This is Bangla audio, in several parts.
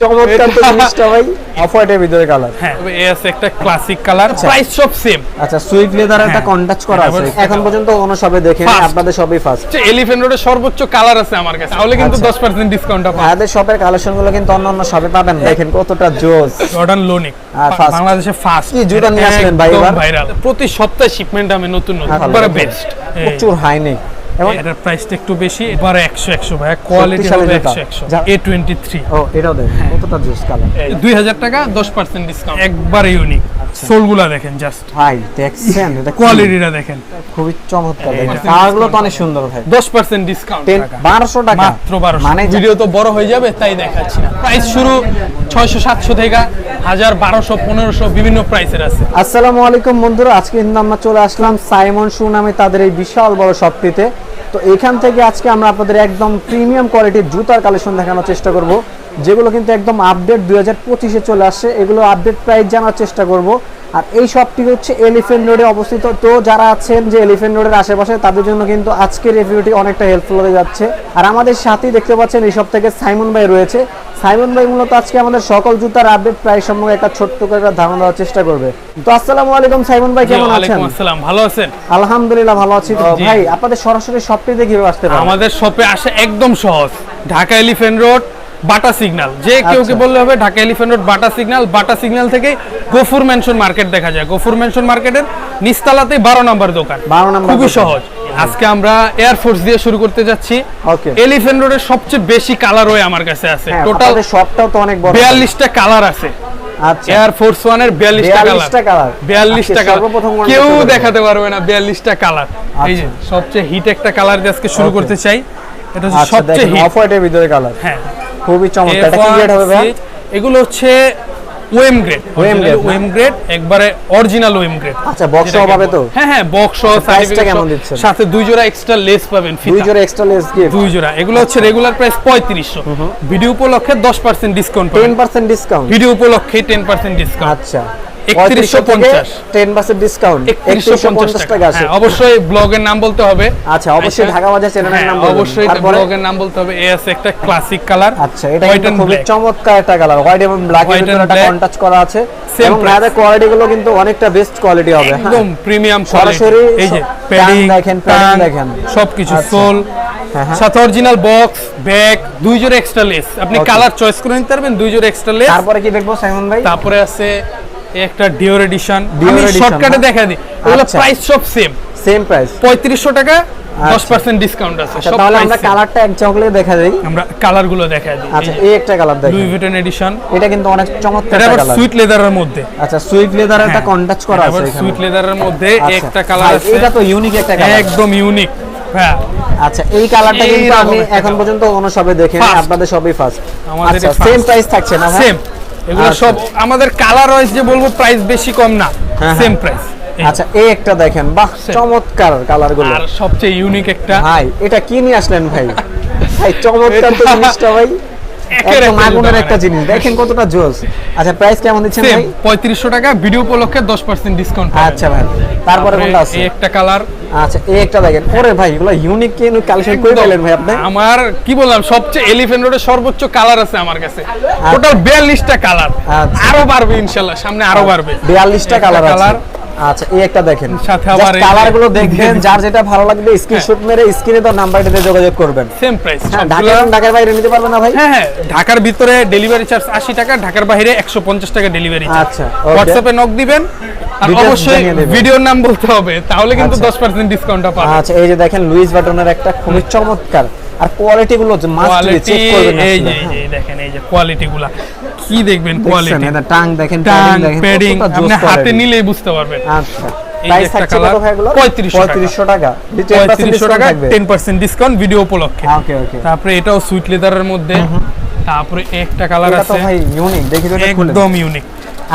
চমৎকার তো জিনিসটা ভাই। অফ হোয়াইটের ভিতরে কালার হ্যাঁ। তবে এ আছে একটা ক্লাসিক কালার আচ্ছা। প্রাইস সব সেম আচ্ছা সুইট লেদার একটা হ্যাঁ। কন্টাক্ট করা আছে। এখন পর্যন্ত কোনো দেখেন আপনাদের সবই ফার্স্ট এলিফ্যান্ট রোডের সর্বোচ্চ কালার আছে আমার কাছে। তাহলে কিন্তু আচ্ছা। দশ পার্সেন্ট ডিসকাউন্ট পাবেন। ভাইয়াদের শপের কালেকশনগুলো কিন্তু অন্য অন্য শপে পাবেন। দেখেন কতটা জোস। জর্ডান লোনিক। বাংলাদেশে ফার্স্ট কি জুতা নিয়ে আসলেন ভাই এবার? প্রতি সপ্তাহে শিপমেন্ট আমি নতুন নতুন। আচ্ছা, বেস্ট প্রচুর হাইনেক এবং এটার প্রাইসটা একটু বেশি এবার একশো একশো ভাই। কোয়ালিটি হবে জুতা। একশো একশো যা- এ টোয়েন্টি থ্রি ও এটাও দেখেন কতটা জুস কালার দুই হাজার টাকা দশ পার্সেন্ট ডিসকাউন্ট একবারে ইউনিক। সোলগুলা দেখেন জাস্ট ভাই দেখছেন? এটা কোয়ালিটিটা দেখেন। খুবই চমৎকার। কালারগুলো তো অনেক সুন্দর ভাই। দশ পার্সেন্ট ডিসকাউন্ট টেন বারোশো টাকা। মাত্র বারোশো। মানে ভিডিও তো বড় হয়ে যাবে তাই দেখাচ্ছি না। প্রাইস শুরু ছয়শো সাতশো থেকে হাজার বারোশো পনেরোশো বিভিন্ন প্রাইসের আছে। আসসালামু আলাইকুম বন্ধুরা আজকে কিন্তু আমরা চলে আসলাম সাইমন শু নামে তাদের এই বিশাল বড় শপটিতে তো এখান থেকে আজকে আমরা আপনাদের একদম প্রিমিয়াম কোয়ালিটির জুতার কালেকশন দেখানোর চেষ্টা করব। যেগুলো কিন্তু একদম আপডেট দুই হাজার পঁচিশে চলে আসছে এগুলো আপডেট প্রাইস জানার চেষ্টা করব। আর এই শপটি হচ্ছে এলিফেন্ট রোডে অবস্থিত। তো যারা আছেন যে এলিফেন্ট রোডের আশেপাশে তাদের জন্য কিন্তু আজকের রিভিউটি অনেকটা হেল্পফুল হয়ে যাচ্ছে। আর আমাদের সাথেই দেখতে পাচ্ছেন এই সব থেকে সাইমন ভাই রয়েছে। সাইমন ভাই মূলত আজকে আমাদের সকল জুতার আপডেট প্রাইস সম্পর্কে একটা ছোট্ট করে একটা ধারণা দেওয়ার চেষ্টা করবে। তো আসসালামু আলাইকুম সাইমন ভাই কেমন আছেন? আসসালাম ভালো আছেন? আলহামদুলিল্লাহ ভালো আছি। তো ভাই আপনাদের সরাসরি শপটিতে কীভাবে আসতে পারেন? আমাদের শপে আসা একদম সহজ। Dhaka Elephant Road Bata signal যে কেউ কি আচ্ছা। বললে হবে Dhaka Elephant Road Bata signal Bata signal থেকে গফুর মেনশন মার্কেট দেখা যায়। গফুর মেনশন মার্কেটের নিস্তালাতে বারো নম্বর দোকান। 12 নাম্বার খুবই সহজ। আজকে আমরা এয়ারফোর্স দিয়ে শুরু করতে যাচ্ছি. এলিফেন্ট রোডের সবচেয়ে বেশি কালার ওই আমার কাছে আছে। হ্যাঁ, টোটাল আপনাদের শপটাও তো অনেক বড়। বিয়াল্লিশটা কালার আছে। আচ্ছা। এয়ারফোর্স ওয়ানের বিয়াল্লিশটা 42টা কালার। বিয়াল্লিশটা কালার one কেউ দেখাতে পারবে। না বিয়াল্লিশটা কালার এই যে সবচেয়ে হিট একটা কালার দিয়ে আজকে শুরু করতে চাই। এটা হচ্ছে আচ্ছা সবচেয়ে হিট অফ হোয়াইটের ভিতরে কালার হ্যাঁ। খুবই চমৎকার এটা কি গ্রেড হবে ভাই এগুলো হচ্ছে OEM grade OEM grade OEM grade একবারে অরিজিনাল ওএম গ্রেড আচ্ছা, বক্স সহ পাবে তো? হ্যাঁ হ্যাঁ বক্স সহ সার্টিফিকেট টা কেমন দিচ্ছেন? সাথে দুই জোড়া এক্সট্রা লেস পাবেন দুই ফিতা জোড়া এক্সট্রা লেস গিফট দুই জোড়া। এগুলো হচ্ছে রেগুলার প্রাইস পঁয়ত্রিশশো। ভিডিও উপলক্ষে দশ পার্সেন্ট ডিসকাউন্ট 10% ডিসকাউন্ট ভিডিও উপলক্ষে টেন পার্সেন্ট ডিসকাউন্ট আচ্ছা। 3150 10% ডিসকাউন্ট 3150 টাকা আছে। হ্যাঁ, অবশ্যই ব্লগের নাম বলতে হবে। আচ্ছা অবশ্যই ঢাকা বাজার চ্যানেলের হ্যাঁ, নাম অবশ্যই তারপরে? ব্লগের নাম বলতে হবে। এ আছে একটা ক্লাসিক কালার আচ্ছা এটা হোয়াইট কিন্তু এন্ড খুবই চমৎকার একটা কালার হোয়াইট এবং ব্ল্যাক এর ভিতরে একটা black। করা আছে। এবং price। কোয়ালিটি গুলো কিন্তু অনেকটা বেস্ট কোয়ালিটি হবে হ্যাঁ। একদম প্রিমিয়াম সরাসরি এই যে প্যাডিং দেখেন, padding দেখেন। সবকিছু আচ্ছা। সোল। সাথে অরিজিনাল বক্স ব্যাগ দুই জোড়া এক্সট্রা লেস আপনি কালার চয়েস করে নিতে পারবেন দুই জোড়া এক্সট্রা লেস তারপরে কি দেখব সাইমন ভাই? তারপরে আছে একটা ডিওর এডিশন আমি শর্টকাটে? দেখা দিই ওগুলো আচ্ছা। প্রাইস সব সেম সেম প্রাইস পঁয়ত্রিশশো টাকা দশ আচ্ছা। পার্সেন্ট ডিসকাউন্ট আছে আচ্ছা সব তাহলে আমরা কালারটা এক চকলে দেখা দেই। আমরা কালারগুলো দেখা দিই। আচ্ছা এই একটা কালার লুই ভিটন এডিশন এটা কিন্তু অনেক চমৎকার এটা একটা কালার সুইট লেদারের মধ্যে। আচ্ছা সুইট লেদার একটা হ্যাঁ। কন্টাচ করা আছে এখানে। সুইট লেদারের মধ্যে আচ্ছা। একটা কালার আছে। এটা তো ইউনিক একটা কালার একদম ইউনিক হ্যাঁ। আচ্ছা এই কালারটা কিন্তু আমি এখন পর্যন্ত কোনো সবে দেখেন। আপনাদের সবই ফার্স্ট আমাদের আচ্ছা সেম প্রাইস থাকছে না সেম এগুলো আচ্ছা। সব আমাদের কালার ওয়াইজ যে বলব প্রাইস বেশি কম না হ্যাঁ, সেম হ্যাঁ। প্রাইস আচ্ছা এই একটা দেখেন বাহ চমৎকার কালারগুলো। আর সবচেয়ে ইউনিক একটা ভাই এটা কি নিয়ে আসলেন ভাই? ভাই চমৎকার তো জিনিসটা ভাই। একদম আগুনের একটা। জিনিস। দেখেন কতটা জোস। আচ্ছা প্রাইস কেমন দিচ্ছেন ভাই? পঁয়ত্রিশশো টাকা ভিডিও উপলক্ষে দশ পার্সেন্ট ডিসকাউন্ট আচ্ছা ভাই তারপরে কোনটা আছে? এই একটা কালার আচ্ছা এই একটা দেখেন। ওরে ভাই এগুলো ইউনিক কি কালেকশন করে পেলেন ভাই আপনি? আমার কি বললাম সবচেয়ে এলিফেন্ট রোডের সর্বোচ্চ কালার আছে আমার কাছে। টোটাল বিয়াল্লিশটা কালার আচ্ছা। আরও বাড়বে ইনশাল্লাহ সামনে আরও বাড়বে। 42টা একটা কালার আছে। colour। আচ্ছা এই একটা দেখেন। সাথে আবার কালারগুলো দেখবেন যার যেটা ভালো লাগবে স্ক্রিনশট মেরে স্ক্রিনে তো নাম্বারটিতে যোগাযোগ করবেন। সেম প্রাইস ঢাকা ঢাকার বাইরে নিতে পারবেন না ভাই? হ্যাঁ হ্যাঁ ঢাকার ভিতরে ডেলিভারি চার্জ আশি টাকা ঢাকার বাইরে একশো পঞ্চাশ টাকা ডেলিভারি আচ্ছা, হোয়াটসঅ্যাপে নক দিবেন আর অবশ্যই। ভিডিওর নাম বলতে হবে তাহলে কিন্তু আচ্ছা। দশ পার্সেন্ট ডিসকাউন্টটা পাবেন। আচ্ছা এই যে দেখেন লুইস বাটনের একটা খুবই চমৎকার আর কোয়ালিটি গুলো মাস্ট চেক করবেন এই যে হ্যাঁ। দেখেন এই যে কোয়ালিটি গুলা। কি দেখবেন? কোয়ালিটি এটা টাং দেখেন প্যাডিং আপনি হাতে নিলেই বুঝতে পারবেন। আচ্ছা। প্রাইস থাকছে কত ভাই এগুলো 3500 টাকা। 3500 টাকা। পঁয়ত্রিশশো টাকা থাকবে। টেন পার্সেন্ট ডিসকাউন্ট ভিডিও উপলক্ষে। ওকে ওকে তারপরে এটাও সুইট লেদারের মধ্যে। তারপরে একটা কালার আছে। ভাই ইউনিক দেখি তো একদম ইউনিক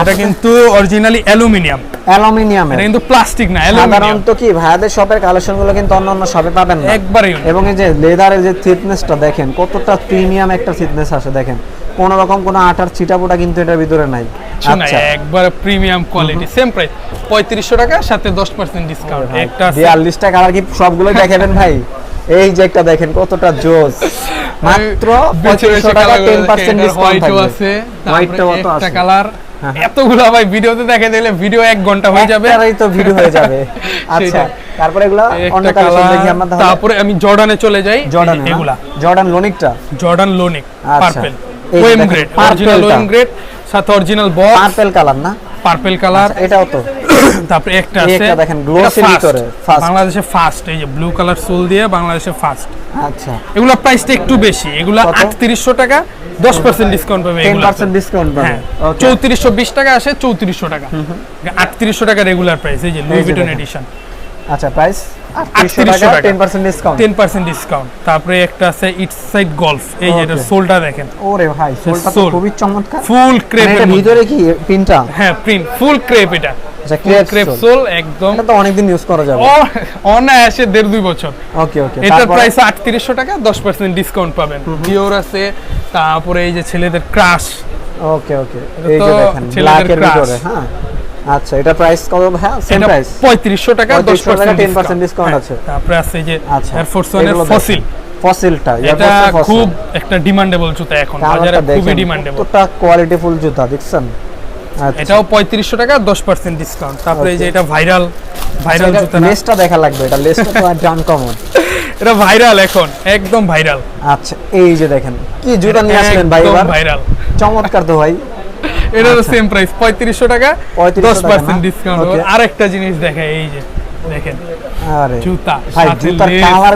এটা কিন্তু অরিজিনালি অ্যালুমিনিয়াম অ্যালুমিনিয়াম এটা কিন্তু প্লাস্টিক না অ্যালুমিনিয়াম সাধারণত কি ভাইয়াদের শপের কালেকশনগুলো কিন্তু অন্য অন্য শপে পাবেন না। একবারে এবং এই যে লেদারের যে থিকনেসটা দেখেন কতটা প্রিমিয়াম একটা থিকনেস আসে দেখেন। কোন রকম কোনো আটার ছিটাপোটা কিন্তু এটার ভিতরে নাই। আচ্ছা। একবারে প্রিমিয়াম কোয়ালিটি সেম প্রাইস পঁয়ত্রিশশো টাকা সাথে দশ পার্সেন্ট ডিসকাউন্ট একটা আছে বিয়াল্লিশটা কালার কি সবগুলো দেখাবেন ভাই? এই যে একটা দেখেন কতটা জোস। মাত্র বেছে বেছে 2500 টাকা 10% ডিসকাউন্ট আছে হোয়াইটটা কত একটা আছে? কালার হ্যাঁ। এতগুলো ভাই ভিডিওতে দেখে দিলে ভিডিও এক ঘণ্টা হয়ে যাবে। একটারই তো ভিডিও হয়ে যাবে। আচ্ছা তারপরে এগুলো অন্য কালেকশন দেখি কালার আমরা তারপরে আমি জর্ডানে চলে যাই। জর্ডান এগুলা। জর্ডান লোনিকটা Jordan লোনিক। Purple OEM grade original. OEM grade সাথে অরিজিনাল বক্স পার্পল কালার না? পার্পল কালার আচ্ছা, এটাও তো। তারপরে একটা আছে একটা দেখেন, এটা first, ভিতরে, first। বাংলাদেশে ফার্স্ট এই যে ব্লু কালার সোল দিয়ে বাংলাদেশে ফার্স্ট আচ্ছা। এগুলা প্রাইসটা একটু বেশি এগুলা কত? আটত্রিশশো টাকা দশ পার্সেন্ট ডিসকাউন্ট পাবে এগুলা পার্সেন্ট ডিসকাউন্ট পাবে। হ্যাঁ ওকে চৌত্রিশশো বিশ টাকা আসে চৌত্রিশশো টাকা। আটত্রিশশো টাকা রেগুলার প্রাইস এই যে লুই ভিটন এডিশন আচ্ছা প্রাইস 3800 3800 টাকা টাকা। 10% ডিসকাউন্ট টেন পার্সেন্ট ডিসকাউন্ট তারপরে একটা আছে ইটস সাইড গলফ এই যে সোলটা দেখেন। ওরে ভাই সোলটা তো খুবই চমৎকার। ফুল মানে ক্রেপ এটার ভিতরে কি পিনটা হ্যাঁ প্রিন্ট ফুল ক্রেপ এটা। আচ্ছা ক্রেপ ক্রেপ সোল। সোল একদম। এটা তো অনেকদিন ইউজ করা যাবে। অনায়াসে দেড় দুই বছর। ওকে ওকে এটার প্রাইস আটত্রিশশো টাকা দশ পার্সেন্ট ডিসকাউন্ট পাবেন। আছে। তারপরে এই যে ছেলেদের ক্রাশ ওকে ওকে এটা এই যে দেখেন ব্ল্যাক এর ভিতরে হ্যাঁ? আচ্ছা এটা প্রাইস কত? হ্যাঁ সেম প্রাইস পঁয়ত্রিশশো টাকা দশ 3500 টাকা পার্সেন্ট 10% discount আছে। তারপরে আছে এই যে আচ্ছা এয়ারফোর্স ওয়ানের। ফসিল ফসিলটা এটা খুব একটা ডিমান্ডেবল জুতা এখন বাজারে খুবই ডিমান্ডেবল কতটা কোয়ালিটি ফুল জুতা দেখছেন? আচ্ছা। এটাও পঁয়ত্রিশশো টাকা দশ পার্সেন্ট ডিসকাউন্ট তারপরে এই যে এটা ভাইরাল ভাইরাল জুতা না? লেসটা দেখা লাগবে এটা লেসটা তো আর আনকমন এটা ভাইরাল এখন একদম ভাইরাল আচ্ছা এই যে দেখেন কি জুতা নিয়ে আসলেন ভাই এবার? ভাইরাল চমৎকার তো ভাই। এটা হচ্ছে সেম প্রাইস পঁয়ত্রিশশো টাকা 3500 দশ পার্সেন্ট? ডিসকাউন্ট আর আরেকটা জিনিস দেখা এই যে দেখেন। আরে জুতা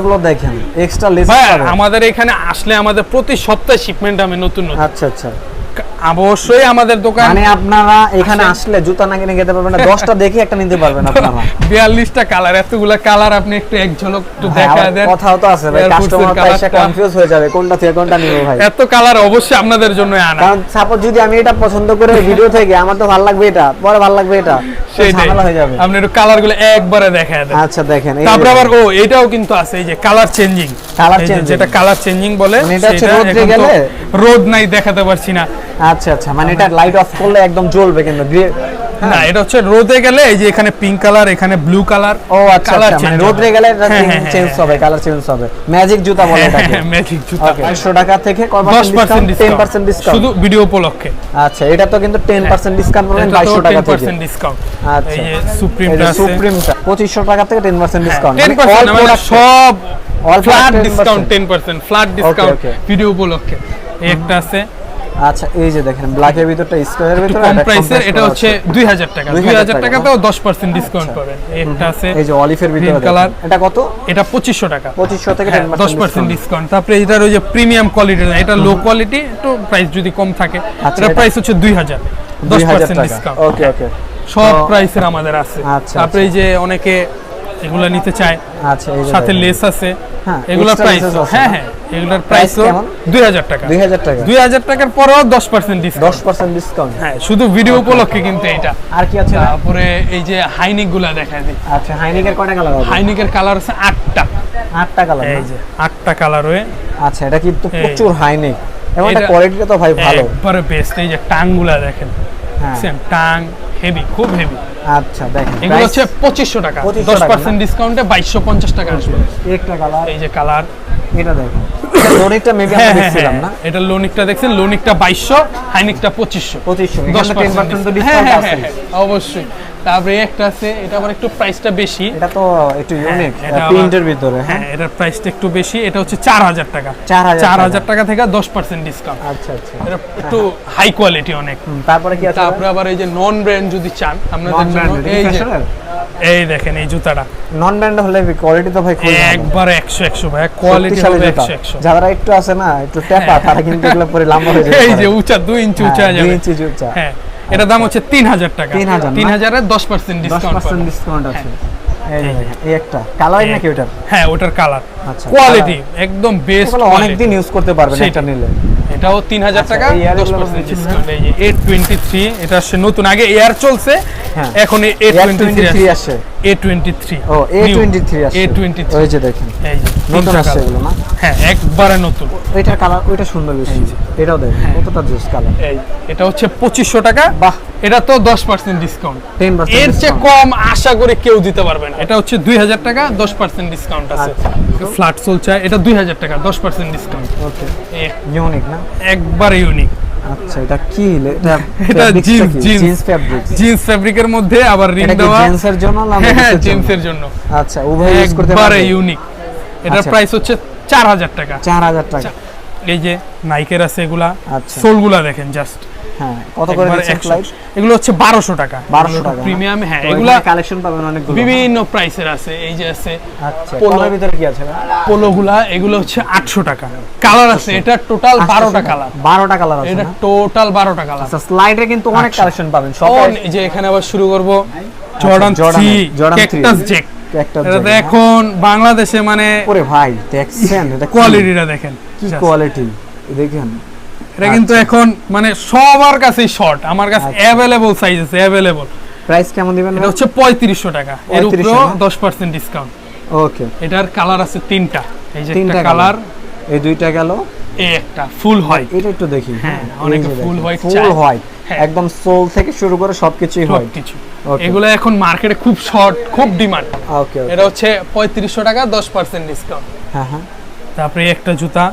গুলো দেখেন এক্সট্রা লেস আমাদের এখানে আসলে আমাদের প্রতি সপ্তাহে শিপমেন্ট আমি নতুন নতুন। আচ্ছা আচ্ছা। অবশ্যই আমাদের দোকান। মানে আপনারা এখানে আসলে জুতা না কিনে খেতে পারবেন না দশটা দেখে একটা নিতে পারবেন আপনারা। বিয়াল্লিশটা কালার এতগুলা কালার আপনি একটু এক ঝলক একটু হ্যাঁ, দেখা দেন। কথাও তো আছে ভাই কাস্টমার এসে কনফিউজ হয়ে যাবে কোনটা থেকে কোনটা নিব ভাই। এত কালার অবশ্যই আপনাদের জন্য আনা। কারণ সাপোজ যদি আমি এটা পছন্দ করে ভিডিও থেকে আমার তো ভালো লাগবে এটা পরে ভালো লাগবে এটা সেটাই। ঝামেলা হয়ে যাবে। আপনি একটু কালারগুলো একবারে দেখা দেন। আচ্ছা দেখেন তারপর আবার ও এটাও কিন্তু আছে এই যে কালার চেঞ্জিং Colour changing। যেটা কালার চেঞ্জিং বলে মানে এটা হচ্ছে তো গেলে? রোদ নাই দেখাতে পারছি না। আচ্ছা আচ্ছা মানে এটা লাইট অফ করলে একদম জ্বলবে কিন্তু না এটা হচ্ছে রোদে গেলে এই যে এখানে পিঙ্ক কালার এখানে ব্লু কালার ও আচ্ছা আচ্ছা মানে রোদ্রে গেলে চেঞ্জ হবে কালার চেঞ্জ হবে। ম্যাজিক জুতা বলে এটাকে। ম্যাজিক জুতা। 500 টাকা থেকে কত দশ পার্সেন্ট ডিসকাউন্ট 10% ডিসকাউন্ট শুধু ভিডিও উপলক্ষে। আচ্ছা এটা তো কিন্তু 10% ডিসকাউন্ট পাবেন এটা 2200 টাকা থেকে। 10% ডিসকাউন্ট আচ্ছা। এই যে সুপ্রিমটা আছে। সুপ্রিমটা 2500 টাকা থেকে 10% ডিসকাউন্ট 10% না, মানে সব all flat discount 10% flat discount video উপলক্ষে। একটা আছে। আচ্ছা এই যে দেখেন ব্ল্যাকের ভিতরটা স্কয়ারের ভিতরে কম এটা প্রাইসের এটা হচ্ছে 2000 টাকা। 2000 2000 টাকা, টাকাতেও 10% ডিসকাউন্ট পাবেন। একটা আছে এই যে অলিভের ভিতরে। দেখেন। এটা কত? এটা 2500 টাকা। 2500 থেকে হ্যাঁ, 10% 10% ডিসকাউন্ট তারপরে এটার ওই যে প্রিমিয়াম কোয়ালিটি এটা লো কোয়ালিটি একটু প্রাইস যদি কম থাকে আচ্ছা, এটা এটা- প্রাইস হচ্ছে 2000 2000 10% টাকা। ডিসকাউন্ট ওকে ওকে সব প্রাইসের আমাদের আছে। আচ্ছা, তারপরে এই যে অনেকে এগুলা নিতে চায় আচ্ছা সাথে লেস আছে হ্যাঁ, extra প্রাইস হ্যাঁ হ্যাঁ। এগুলোর প্রাইস কেমন? 2000 টাকা। 2000 টাকা। 2000 টাকার পরেও 10% ডিসকাউন্ট 10% ডিসকাউন্ট হ্যাঁ শুধু ভিডিও উপলক্ষে কিন্তু এটা। আর কি আছে? তারপরে এই যে হাইনিকগুলা দেখায় দিই। আচ্ছা হাইনিকের কয়টা কালার হবে? হাইনিকের কালার আছে আটটা। আটটা কালার এই যে আটটা কালার হয়ে আচ্ছা এটা কিন্তু প্রচুর হাইনিক। এবং এটা কোয়ালিটিটা তো ভাই ভালো। একবারে বেস্ট এই যে টাংগুলা দেখেন। হ্যাঁ। টাং হেভি খুব হেভি আচ্ছা দেখেন এগুলো হচ্ছে পঁচিশশো টাকা। 2500 দশ পার্সেন্ট ডিসকাউন্টে বাইশশো পঞ্চাশ টাকা আসবে। একটা কালার এই যে কালার এটা দেখেন। এটা লোনিকটা মেবি হ্যাঁ আমরা হ্যাঁ দেখছিলাম না? হ্যাঁ এটা লোনিকটা দেখছেন? লোনিকটা বাইশশো হাইনিকটা পঁচিশশো। 2500 এখানে 10% পার্সেন্ট তো হ্যাঁ ডিসকাউন্ট হ্যাঁ আছে। হ্যাঁ অবশ্যই। তারপরে একটা আছে এটা আবার একটু প্রাইসটা বেশি। এটা তো একটু ইউনিক প্রিন্টের ভিতরে হ্যাঁ? হ্যাঁ এটার প্রাইসটা একটু বেশি। এটা হচ্ছে চার হাজার টাকা। 4000 চার টাকা। থেকে দশ পার্সেন্ট ডিসকাউন্ট আচ্ছা আচ্ছা। এটা একটু হাই কোয়ালিটি অনেক। তারপরে কি আছে? তারপরে আবার এই যে নন ব্র্যান্ড যদি চান আপনাদের জন্য এই যে এই দেখেন এই জুতাটা। নন ব্র্যান্ড হলে কোয়ালিটি তো ভাই খুব একবার একশো একশো ভাই। কোয়ালিটি হবে জুতা। একশো একশো। যারা একটু আছে না একটু টেপা তারা কিন্তু এগুলো পরে লম্বা হয়ে যায় এই যে উঁচা দুই ইঞ্চি উঁচা হ্যাঁ, দুই যাবে ইঞ্চি উঁচা। হ্যাঁ এটার দাম হচ্ছে তিন হাজার টাকা। 3000 না? তিন হাজারের দশ পার্সেন্ট দশ ডিসকাউন্ট পার্সেন্ট ডিসকাউন্ট আছে। এই যে দেখেন, এই একটা। কালার নাকি ওটার? হ্যাঁ ওটার কালার আচ্ছা, কোয়ালিটি একদম বেস্ট এগুলো অনেকদিন ইউজ করতে পারবেন। এটা নিলে। এটাও তিন হাজার আচ্ছা, টাকা দশ পার্সেন্ট ডিসকাউন্ট এই যে এইট টোয়েন্টি থ্রি এটা আসছে নতুন আগে এয়ার চলছে হ্যাঁ। এখন এ টোয়েন্টি থ্রি আসে A twenty three O A twenty three A twenty three ওই যে দেখেন এই যে নতুন আসছে এগুলো না? হ্যাঁ একবারে নতুন। ওইটার কালার ওইটা সুন্দর বেশি। এটাও দেখ কতটা জুস কালার এই এটা হচ্ছে পঁচিশশো টাকা। বাহ। এটা তো দশ পার্সেন্ট ডিসকাউন্ট এর চেয়ে কম আশা করে কেউ দিতে পারবে না। এটা হচ্ছে দুই হাজার টাকা দশ পার্সেন্ট ডিসকাউন্ট আছে। আচ্ছা। ফ্ল্যাট চলছে এটা দুই হাজার টাকা দশ পার্সেন্ট ডিসকাউন্ট ওকে ইউনিক না? একবারে ইউনিক আচ্ছা এটা কি এটা এটা jeans। জিন্স ফ্যাব্রিক জিন্স ফেব্রিকের মধ্যে আবার রিং দেওয়া। জেন্টসের জন্য না হ্যাঁ? জিন্সের জন্য? আচ্ছা উভয় ইউজ করতে একবারে পারবে? ইউনিক এটার আচ্ছা। প্রাইস হচ্ছে চার হাজার টাকা। 4000 টাকা। এই যে নাইকের আছে এগুলা আচ্ছা। সোলগুলা দেখেন জাস্ট হ্যাঁ কত করে দিচ্ছেন ফ্লাইট এগুলো হচ্ছে বারোশো টাকা। 1200 টাকা, প্রিমিয়াম হ্যাঁ এগুলা এগুলা কালেকশন পাবেন অনেকগুলো। বিভিন্ন প্রাইসের আছে এই যে আছে আচ্ছা পোলো। ভিতরে কি আছে? পোলোগুলা এগুলো হচ্ছে আটশো টাকা। কালার আছে এটা টোটাল বারোটা কালার 12টা কালার আছে এটা টোটাল বারোটা কালার আচ্ছা স্লাইডে কিন্তু অনেক কালেকশন পাবেন সব এই যে এখানে আবার শুরু করব। জর্ডান আচ্ছা। ক্যাকটাস এটা এখন বাংলাদেশে মানে ওরে ভাই দেখছেন এটা কোয়ালিটিটা দেখেন। কি কোয়ালিটি দেখেন এটা কিন্তু এখন মানে সবার কাছেই শর্ট আমার কাছে আচ্ছা। অ্যাভেলেবল সাইজ আছে অ্যাভেলেবল প্রাইস কেমন দিবেন এটা হচ্ছে পঁয়ত্রিশশো টাকা। এর 3500? দশ পার্সেন্ট ডিসকাউন্ট ওকে এটার কালার আছে তিনটা। এই যে তিনটা একটা কালার এই দুইটা গেল। এই একটা ফুল হয় এটা একটু দেখি। হ্যাঁ, অনেকে full white ফুল। হোয়াইট হ্যাঁ। একদম সোল থেকে শুরু করে সবকিছুই হোয়াইট কিছু এগুলো এখন মার্কেটে খুব শর্ট খুব ডিমান্ড ওকে এটা হচ্ছে পঁয়ত্রিশশো টাকা দশ পার্সেন্ট ডিসকাউন্ট হ্যাঁ হ্যাঁ। তারপরে একটা জুতা।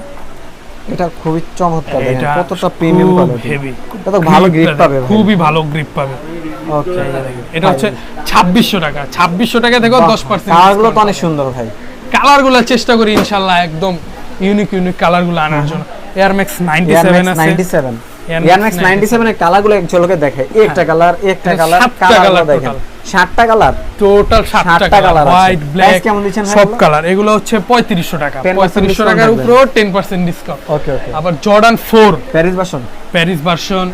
এটা খুবই চমৎকার দেখেন এটা কতটা প্রিমিয়াম কোয়ালিটি হেভি এটা তো ভালো গ্রিপ পাবে। খুবই ভালো গ্রিপ পাবে। ওকে এটা হচ্ছে ছাব্বিশশো টাকা। ছাব্বিশশো টাকা দেখো 10 পার্সেন্ট কালারগুলো তো অনেক সুন্দর ভাই। কালারগুলো চেষ্টা করি ইনশাআল্লাহ একদম ইউনিক ইউনিক কালারগুলো আনার জন্য। এয়ারম্যাক্স আছে 97 Air Max এয়ারম্যাক্স 97 এর কালারগুলো এক ঝলকে দেখে। একটা কালার একটা কালার দেখেন। সাতটা টোটাল সাতটা কালার হোয়াইট ব্ল্যাক কেমন দিচ্ছেন সব কালার এগুলো হচ্ছে পঁয়ত্রিশশো টাকা। 10% পঁয়ত্রিশশো টাকার ডিসকাউন্ট ওকে ওকে আবার জর্ডান প্যারিস বাসন Paris version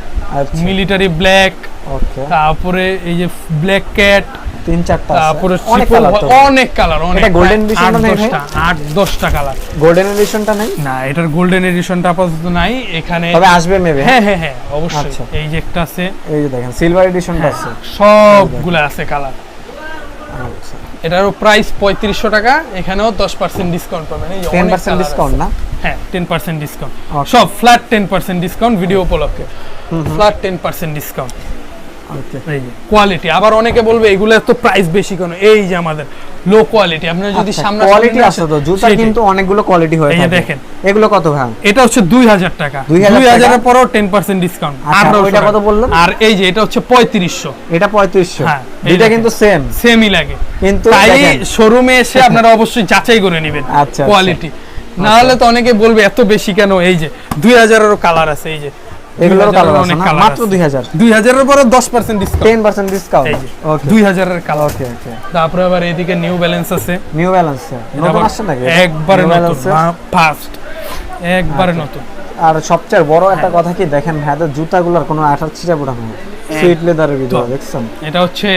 military black okay তারপরে এই যে ব্ল্যাক ক্যাট তিন চারটা তারপরে অনেক কালার অনেক প্রায় edition আট? দশটা কালার গোল্ডেন এডিশনটা নেই? না এটার গোল্ডেন এডিশনটা আপাতত নাই। এখানে তবে আসবে মেবি হ্যাঁ? হ্যাঁ হ্যাঁ অবশ্যই। আচ্ছা। এই যে একটা আছে। এই যে দেখেন সিলভার এডিশনটা আছে। সবগুলো আছে কালার আচ্ছা। এটারও প্রাইস পঁয়ত্রিশশো টাকা। এখানেও দশ পার্সেন্ট ডিসকাউন্ট পাবেন। টেন পার্সেন্ট ডিসকাউন্ট না? হ্যাঁ টেন পার্সেন্ট ডিসকাউন্ট সব flat ten percent discount video উপলক্ষে। Flat ten percent discount quality আবার অনেকে বলবে এগুলো তো প্রাইস বেশি কেন? এই যে আমাদের লো কোয়ালিটি আপনারা যদি সামনে কোয়ালিটি আছে তো? জুতা কিন্তু অনেকগুলো কোয়ালিটি হয়ে এই দেখেন। এগুলো কত ভাই? এটা হচ্ছে দুই হাজার টাকা। 2000 দুই টাকা? হাজারের পরেও টেন পার্সেন্ট ডিসকাউন্ট আচ্ছা, ওইটা কত বললেন? আর এই যে এটা হচ্ছে পঁয়ত্রিশশো। এটা পঁয়ত্রিশশো। হ্যাঁ, এই দুইটা দেখেন। কিন্তু সেম সেমই লাগে। কিন্তু তাই শোরুমে এসে আপনারা অবশ্যই যাচাই করে নেবেন আচ্ছা, আচ্ছা। কোয়ালিটি না হলে তো অনেকে বলবে এত বেশি কেন? এই যে দুই হাজারেরও কালার আছে এই যে। এগুলোরও 2000 কালার আছে না? মাত্র আছে। দুই হাজার। পরে দশ percent discount ten percent discount okay দুই হাজারের কালার ওকে ওকে তারপরে আবার এদিকে নিউ ব্যালেন্স আছে। নিউ ব্যালেন্স নতুন আসছে নাকি? একবারে নতুন Balance একবারে নতুন। আর সবচেয়ে বড় একটা হ্যাঁ। কথা কি দেখেন ভাইদের জুতাগুলোর কোনো আঠার ছিটা পোটা নেই। সুইট লেদারের ভিতরে দেখছেন? এটা হচ্ছে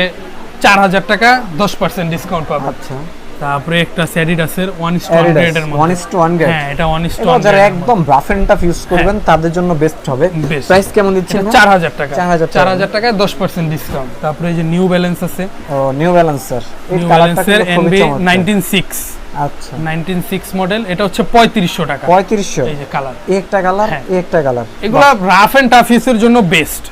চার হাজার টাকা দশ পার্সেন্ট ডিসকাউন্ট পাবেন আচ্ছা। তারপরে একটা স্যাডিডাসের ওয়ান ইস টু হান্ড্রেড এর ওয়ান মধ্যে। ইস টু ওয়ান গ্রেড হ্যাঁ এটা ওয়ান ইস টু যারা একদম রাফ এন্ড টাফ ইউজ করবেন তাদের জন্য বেস্ট হবে। প্রাইস কেমন দিচ্ছেন চার হাজার টাকা। 4,000 টাকা। চার হাজার টাকায় দশ পার্সেন্ট ডিসকাউন্ট তারপরে এই যে নিউ ব্যালেন্স আছে। ও নিউ ব্যালেন্স স্যার এই কালারটা এনবি চমৎকার। নাইনটিন সিক্স আচ্ছা। নাইনটিন সিক্স মডেল এটা হচ্ছে পঁয়ত্রিশশো টাকা। পঁয়ত্রিশশো। এই যে কালার একটা কালার হ্যাঁ। একটা কালার এগুলো রাফ এন্ড টাফ ইউজের জন্য বেস্ট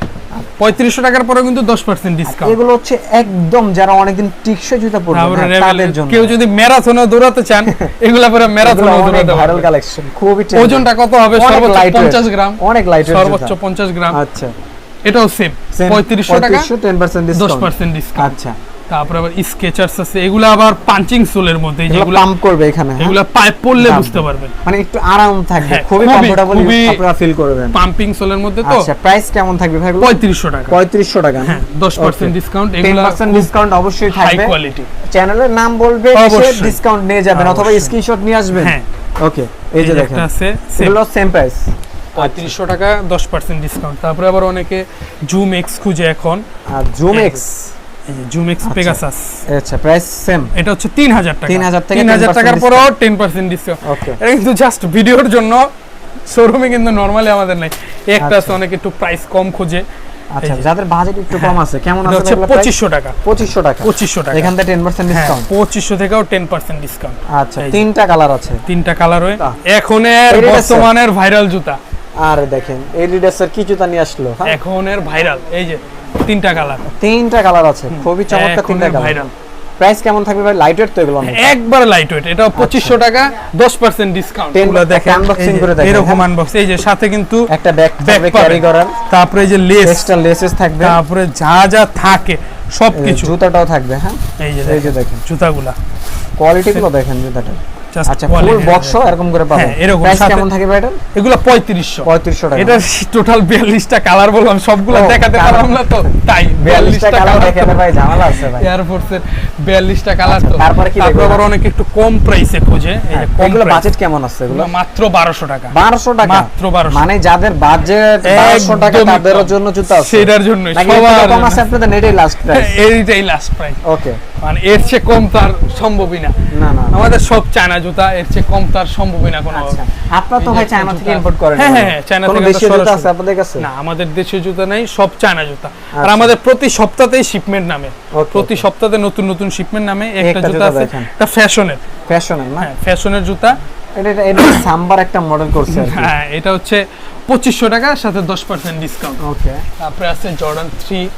পঁয়ত্রিশশো টাকার পরে কিন্তু দশ পার্সেন্ট ডিসকাউন্ট এগুলো হচ্ছে একদম যারা অনেকদিন টিকসই জুতা পরবে তাদের জন্য। কেউ যদি ম্যারাথনে দৌড়াতে চান এগুলা পরে ম্যারাথনে দৌড়াতে ভাইরাল কালেকশন খুবই। ওজনটা কত হবে? সর্বোচ্চ lightweight, পঞ্চাশ গ্রাম। অনেক লাইট সর্বোচ্চ পঞ্চাশ গ্রাম। আচ্ছা। এটাও সেম পঁয়ত্রিশশো টাকা টেন পার্সেন্ট দশ ডিসকাউন্ট পার্সেন্ট ডিসকাউন্ট আচ্ছা। তারপরে আবার স্কেচার্স আছে এগুলো আবার পাঞ্চিং সোলের মধ্যে যেগুলো পাম্প করবে এখানে হ্যাঁ? এগুলো পায়ে পড়লে বুঝতে পারবেন। মানে একটু আরাম থাকবে হ্যাঁ, খুবই কমফোর্টেবল আপনারা ফিল করবেন। পাম্পিং সোলের মধ্যে তো আচ্ছা প্রাইস কেমন থাকবে ভাই পঁয়ত্রিশশো টাকা। পঁয়ত্রিশশো টাকা। হ্যাঁ দশ পার্সেন্ট ডিসকাউন্ট টেন এগুলো পার্সেন্ট ডিসকাউন্ট অবশ্যই থাকবে। হাই কোয়ালিটি চ্যানেলের নাম বলবে অবশ্যই। ডিসকাউন্ট নিয়ে যাবেন অথবা স্ক্রিনশট নিয়ে আসবেন। হ্যাঁ। ওকে এই যে দেখেন আছে এগুলো সেম প্রাইস পঁয়ত্রিশশো টাকা দশ পার্সেন্ট ডিসকাউন্ট তারপরে আবার অনেকে জুম এক্স খুঁজে এখন। আর Zoom X Zoom X Pegasus আচ্ছা। প্রাইস সেম এটা হচ্ছে তিন হাজার টাকা। 3000 থেকে তিন হাজার 10% টাকার পরেও টেন পার্সেন্ট ডিসকাউন্ট ওকে এটা কিন্তু জাস্ট ভিডিওর জন্য শোরুমে কিন্তু নর্মালি আমাদের নাই। একটা আছে আচ্ছা। অনেকে একটু প্রাইস কম খোঁজে। আচ্ছা যাদের বাজেট একটু কম আছে কেমন আছে হচ্ছে পঁচিশশো টাকা। পঁচিশশো টাকা। পঁচিশশো টাকা। এখান থেকে টেন পার্সেন্ট হ্যাঁ ডিসকাউন্ট পঁচিশশো থেকেও টেন পার্সেন্ট ডিসকাউন্ট আচ্ছা তিনটা কালার আছে। তিনটা কালার হয়ে। এখনের এর? বর্তমানের ভাইরাল জুতা। আর দেখেন এডিডাসের কি জুতা নিয়ে আসলো হ্যাঁ? এখনের ভাইরাল এই যে তিনটা কালার তিনটা কালার আছে। খুবই চমৎকার তিনটা কালার ভাইরাল প্রাইস কেমন থাকবে ভাই? লাইট ওয়েট তো এগুলো। একবার লাইট ওয়েট এটা পঁচিশশো টাকা দশ পার্সেন্ট ডিসকাউন্ট 10 দেখেন যে, করে দেখেন, এরকম। আনবক্স এই যে সাথে কিন্তু একটা ব্যাগ থাকবে ক্যারি করার। তারপরে এই যে লেস এক্সট্রা লেসেস থাকবে। তারপরে যা যা থাকে সবকিছু। জুতাটাও থাকবে হ্যাঁ? এই যে এই যে দেখেন জুতাগুলা। কোয়ালিটি গুলো দেখেন জুতাটা আচ্ছা ফুল বক্স এরকম করে পাবেন হ্যাঁ, এরকম প্রাইস কেমন থাকবে ভাই এটা? এগুলো পঁয়ত্রিশশো। 3500 টাকা। এটা টোটাল বিয়াল্লিশটা কালার বললাম সবগুলো দেখাতে পারলাম না তো তাই 42টা কালার কালার ভাই ঝামেলা আছে ভাই। এয়ারফোর্সের বিয়াল্লিশটা কালার তো। তারপরে কি তারপর আবার অনেক একটু কম প্রাইসে খোঁজে এই যে কম এগুলো বাজেট কেমন আছে এগুলো? এগুলো মাত্র বারোশো টাকা। 1200 টাকা? মাত্র 1200 মানে যাদের বাজেট 1200 টাকা তাদের জন্য জুতা আছে। সেটার জন্যই, এর থেকে সবার কম জন্য। আছে আপনাদের নেটেই লাস্ট প্রাইস এইটাই লাস্ট প্রাইস ওকে মানে এর চেয়ে কম তার সম্ভবই না। না না আমাদের সব চায়না জুতা এর চেয়ে কম তার সম্ভবই না কোনো আচ্ছা। আপনারা তো ভাই চায়না থেকে ইম্পোর্ট করেন হ্যাঁ, হ্যাঁ, হ্যাঁ, চায়না থেকে দেশীয় জুতা আছে আপনাদের কাছে? না আমাদের দেশীয় জুতা নেই সব চায়না জুতা। আর আচ্ছা। আমাদের প্রতি সপ্তাহতেই শিপমেন্ট নামে। প্রতি সপ্তাহে নতুন নতুন শিপমেন্ট নামে একটা জুতা আছে। এটা ফ্যাশনের ফ্যাশনের না? হ্যাঁ ফ্যাশনের জুতা। এটা এটা- সাম্বার একটা মডেল করছে হ্যাঁ এটা হচ্ছে পঁচিশশো টাকা সাথে দশ পার্সেন্ট ডিসকাউন্ট ওকে। তারপরে আছে জর্ডান থ্রি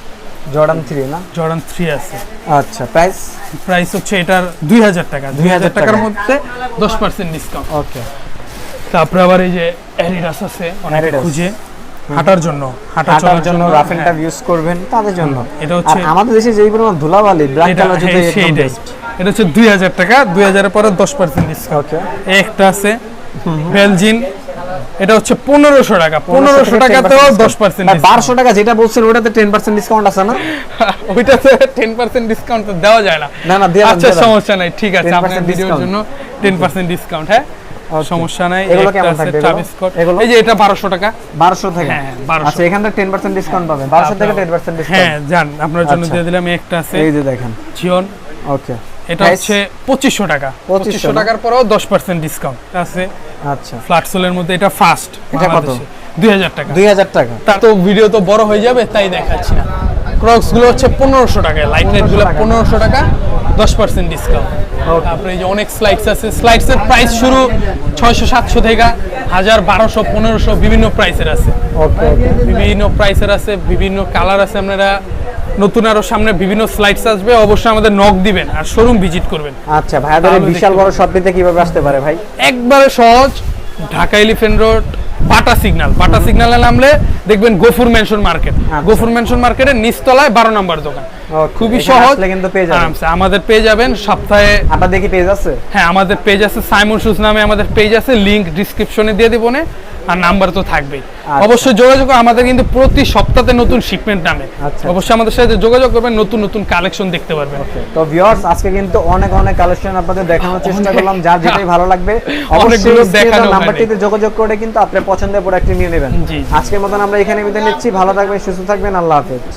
জর্ডান 3 না? জর্ডান থ্রি আছে। আচ্ছা প্রাইস প্রাইস হচ্ছে এটার দুই হাজার টাকা। দুই হাজার 2000 টাকার মধ্যে দশ পার্সেন্ট ডিসকাউন্ট ওকে তারপরে আবার এই যে অ্যাডিডাস আছে অনেকে খুঁজে। হাঁটার জন্য হাঁটা হাঁটার চলার জন্য রাফ এন্ড টাফ ইউজ করবেন তাদের জন্য। এটা হচ্ছে আমাদের দেশে যেই পরিমাণ ধুলাবালি ব্ল্যাক কালার জুতো একদম বেস্ট এটা হচ্ছে দুই হাজার টাকা দুই হাজারের পরে দশ পার্সেন্ট ডিসকাউন্ট ওকে একটা আছে বেলজিন এটা হচ্ছে পনেরোশো টাকা। পনেরোশো টাকাতেও দশ পার্সেন্ট বারোশো টাকা যেটা বলছেন ওটাতে টেন পার্সেন্ট ডিসকাউন্ট আছে না? ওইটাতে টেন পার্সেন্ট ডিসকাউন্ট দেওয়া যায় না। না না আচ্ছা সমস্যা নাই ঠিক আছে আপনার ভিডিওর জন্য টেন পার্সেন্ট ডিসকাউন্ট হ্যাঁ? সমস্যা নাই এগুলো কেমন থাকবে এগুলো? এই যে এটা বারোশো টাকা। বারোশো থেকে? হ্যাঁ, 1200 আচ্ছা এখান থেকে টেন পার্সেন্ট ডিসকাউন্ট পাবেন। বারোশো থেকে টেন পার্সেন্ট হ্যাঁ জান আপনার জন্য আচ্ছা। দিয়ে দিলাম একটা আছে। এই যে দেখেন। জিওন ওকে এটা হচ্ছে পঁচিশশো টাকা। পঁচিশশো টাকার পরেও দশ পার্সেন্ট ডিসকাউন্ট আছে? আচ্ছা। ফ্ল্যাট সোলের মধ্যে এটা ফার্স্ট এটা কত? দুই হাজার টাকা। দুই হাজার টাকা। তা তো ভিডিও তো বড় হয়ে যাবে তাই দেখাচ্ছি না। ক্রক্সগুলো হচ্ছে পনেরোশো টাকা লাইট লাইটগুলো পনেরোশো টাকা দশ পার্সেন্ট ডিসকাউন্ট তারপরে এই যে অনেক স্লাইডস আছে। স্লাইডস এর প্রাইস শুরু ছয়শো সাতশো থেকে হাজার বারোশো পনেরোশো বিভিন্ন প্রাইসের আছে। বিভিন্ন প্রাইসের আছে বিভিন্ন কালার আছে আপনারা। নতুন আরও সামনে বিভিন্ন স্লাইডস আসবে অবশ্যই আমাদের নক দিবেন আর শোরুম ভিজিট করবেন। আচ্ছা ভাইয়াদের বিশাল বড় শপিতে কীভাবে আসতে পারে ভাই? একবারে সহজ Dhaka Elephant Road Bata signal Bata সিগনালে নামলে দেখবেন Gafur Mansion market Gafur Mansion মার্কেটের নিচতলায় বারো নম্বর দোকান। খুবই সহজ। কিন্তু পেয়ে যাবেন। আরামসে। আমাদের পেয়ে যাবেন সপ্তাহে আপনাদের কি পেজ আছে? হ্যাঁ আমাদের পেজ আছে সাইমন শুজ নামে আমাদের পেজ আছে লিংক ডিসক্রিপশনে দিয়ে দিব আর নাম্বার তো থাকবেই আচ্ছা। অবশ্যই যোগাযোগ আমাদের কিন্তু প্রতি সপ্তাহে নতুন শিপমেন্ট নামে আচ্ছা। অবশ্যই আমাদের সাথে যোগাযোগ করবেন নতুন নতুন কালেকশন দেখতে পারবেন তো ভিউয়ার্স আজকে কিন্তু অনেক অনেক কালেকশন আপনাদের দেখানোর চেষ্টা করলাম যার যেটাই ভালো লাগবে অবশ্যই দেখানো। নাম্বারটিতে যোগাযোগ করে কিন্তু আপনার পছন্দের প্রোডাক্টটি নিয়ে নেবেন। আজকের মতন আমরা এখানে বিদায় নিচ্ছি ভালো থাকবেন সুস্থ থাকবেন আল্লাহ হাফেজ